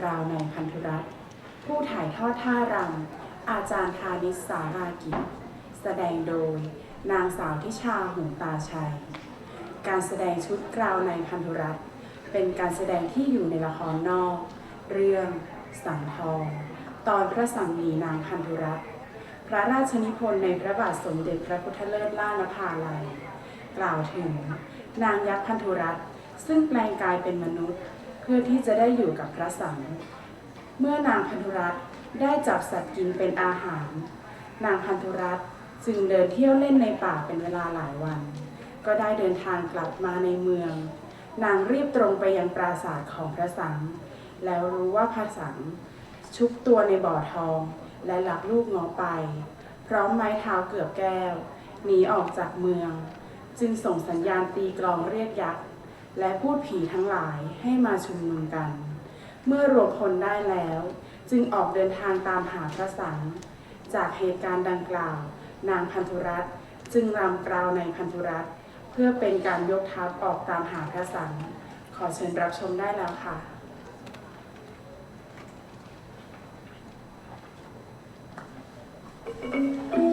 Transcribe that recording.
กล่าวในพันธุรัตน์ผู้ถ่ายทอดท่ารำอาจารย์ธานิสสารากิจ แสดงโดย นางสาวทิชาหงตาชัย การแสดงชุดกล่าวในพันธุรัตน์เป็นการแสดงที่อยู่ในละครนอก เรื่องสังทอง ตอนพระสังนีนางพันธุรัตน์พระราชนิพนธ์ในพระบาทสมเด็จพระพุทธเลิศล่านภาลัย กล่าวถึง นางยักษ์พันธุรัตน์ซึ่งแปลงกายเป็นมนุษย์ เพื่อที่จะได้อยู่กับพระสังฆ์เมื่อนางพันธุรัตน์ได้จับสัตว์กินเป็นอาหาร นางพันธุรัตน์จึงเดินเที่ยวเล่นในป่าเป็นเวลาหลายวัน ก็ได้เดินทางกลับมาในเมือง นางรีบตรงไปยังปราสาทของพระสังฆ์แล้วรู้ว่าพระสังฆ์ชุบตัวในบ่อทอง และหลักลูกงอไป พร้อมไม้เท้าเกือบแก้วหนีออกจากเมือง จึงส่งสัญญาณตีกลองเรียกยักษ์ และพูดผีทั้งหลายให้มาชุมนุมกัน เมื่อรวมพลได้แล้ว จึงออกเดินทางตามหาพระสังจากเหตุการณ์ดังกล่าว นางพันธุรัตจึงรำกราวในพันธุรัตเพื่อเป็นการยกทัพออกตามหาพระสังขอเชิญรับชมได้แล้วค่ะพ